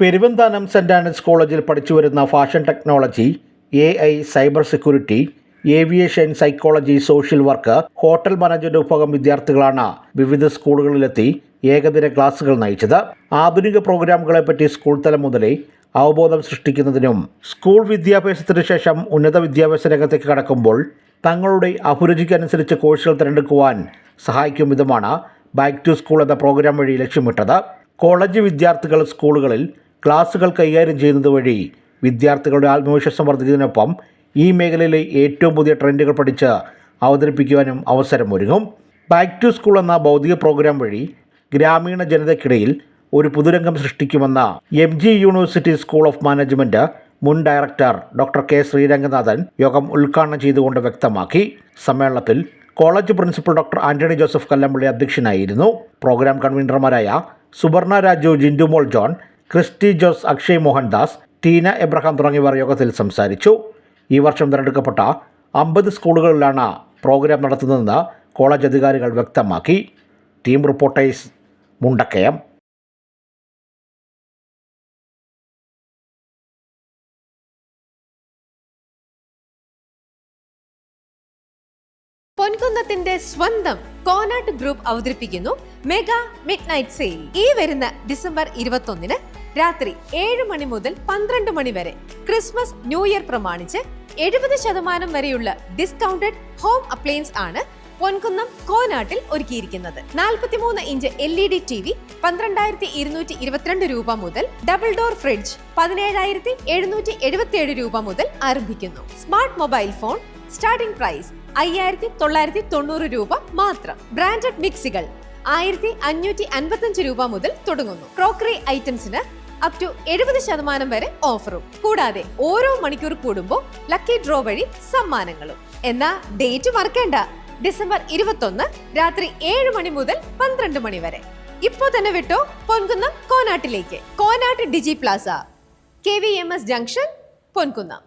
Peruvanthanam saint ആൻഡ്സ് കോളേജിൽ പഠിച്ചു വരുന്ന fashion technology A I cyber security aviation psychology social work hotel management വിഭാഗം വിദ്യാർത്ഥികളാണ് വിവിധ സ്കൂളുകളിലെത്തി ഏകദിന ക്ലാസുകൾ നയിച്ചത്. ആധുനിക പ്രോഗ്രാമുകളെപ്പറ്റി സ്കൂൾ തലം മുതലേ അവബോധം സൃഷ്ടിക്കുന്നതിനും സ്കൂൾ വിദ്യാഭ്യാസത്തിന് ശേഷം ഉന്നത വിദ്യാഭ്യാസ രംഗത്തേക്ക് കടക്കുമ്പോൾ തങ്ങളുടെ അഭിരുചിക്കനുസരിച്ച് കോഴ്സുകൾ തിരഞ്ഞെടുക്കുവാൻ സഹായിക്കും വിധമാണ് ബാക്ക് ടു സ്കൂൾ എന്ന പ്രോഗ്രാം വഴി ലക്ഷ്യമിട്ടത്. കോളേജ് വിദ്യാർത്ഥികൾ സ്കൂളുകളിൽ ക്ലാസുകൾ കൈകാര്യം ചെയ്യുന്നത് വഴി വിദ്യാർത്ഥികളുടെ ആത്മവിശ്വാസം വർദ്ധിക്കുന്നതിനൊപ്പം ഈ മേഖലയിലെ ഏറ്റവും പുതിയ ട്രെൻഡുകൾ പഠിച്ച് അവതരിപ്പിക്കുവാനും അവസരം ഒരുങ്ങും ബാക്ക് ടു സ്കൂൾ എന്ന ഭൗതിക പ്രോഗ്രാം വഴി ഗ്രാമീണ ജനതയ്ക്കിടയിൽ ഒരു പുതുരംഗം സൃഷ്ടിക്കുമെന്ന M G university school of management മുൻ ഡയറക്ടർ ഡോക്ടർ കെ ശ്രീരംഗനാഥൻ യോഗം ഉദ്ഘാടനം ചെയ്തുകൊണ്ട് വ്യക്തമാക്കി. സമ്മേളനത്തിൽ college principal doctor Antony Joseph Kallampally അധ്യക്ഷനായിരുന്നു. പ്രോഗ്രാം കൺവീനർമാരായ Suvarna Raju Jindumol John Christy Jose Akshay Mohandas Tina Abraham തുടങ്ങിയവർ യോഗത്തിൽ സംസാരിച്ചു. ഈ വർഷം തിരഞ്ഞെടുക്കപ്പെട്ട അമ്പത് സ്കൂളുകളിലാണ് പ്രോഗ്രാം നടത്തുന്നതെന്ന് കോളേജ് അധികാരികൾ വ്യക്തമാക്കി. Team reporters Mundakayam. പൊൻകുന്നത്തിന്റെ സ്വന്തം കോനാട്ട് ഗ്രൂപ്പ് അവതരിപ്പിക്കുന്നു മെഗാ മിഡ് നൈറ്റ് സെയിൽ. ഈ വരുന്ന ഡിസംബർ ഇരുപത്തൊന്നിന് രാത്രി ഏഴ് മണി മുതൽ പന്ത്രണ്ട് മണി വരെ ക്രിസ്മസ് ന്യൂ ഇയർ പ്രമാണിച്ച് എഴുപത് ശതമാനം വരെയുള്ള ഡിസ്കൗണ്ടഡ് ഹോം അപ്ലയൻസ് ആണ് പൊൻകുന്നം കോനാട്ടിൽ ഒരുക്കിയിരിക്കുന്നത്. 43 inch L E D T V പന്ത്രണ്ടായിരത്തി ഇരുന്നൂറ്റി ഇരുപത്തിരണ്ട് രൂപ മുതൽ ഡബിൾ ഡോർ ഫ്രിഡ്ജ് പതിനേഴായിരത്തി എഴുന്നൂറ്റി എഴുപത്തിയേഴ് രൂപ മുതൽ ആരംഭിക്കുന്നു. Smart mobile phone starting price അയ്യായിരത്തി തൊള്ളായിരത്തി തൊണ്ണൂറ് രൂപ മാത്രം. ബ്രാൻഡഡ് മിക്സികൾ ആയിരത്തി അഞ്ഞൂറ്റി അൻപത്തഞ്ച് രൂപ മുതൽ തുടങ്ങുന്നു. ക്രോക്കറി ഐറ്റംസിന് അപ് ടു എഴുപത് ശതമാനം വരെ ഓഫറും കൂടാതെ ഓരോ മണിക്കൂർ കൂടുമ്പോൾ ലക്കി ഡ്രോ വഴി സമ്മാനങ്ങളും. എന്നാ ഡേറ്റ് മറക്കേണ്ട. ഡിസംബർ ഇരുപത്തൊന്ന് രാത്രി ഏഴ് മണി മുതൽ പന്ത്രണ്ട് മണി വരെ. ഇപ്പോ തന്നെ വിട്ടോ Ponkunnam കോനാട്ടിലേക്ക്. Konatt digi plaza. K V M S junction Ponkunnam.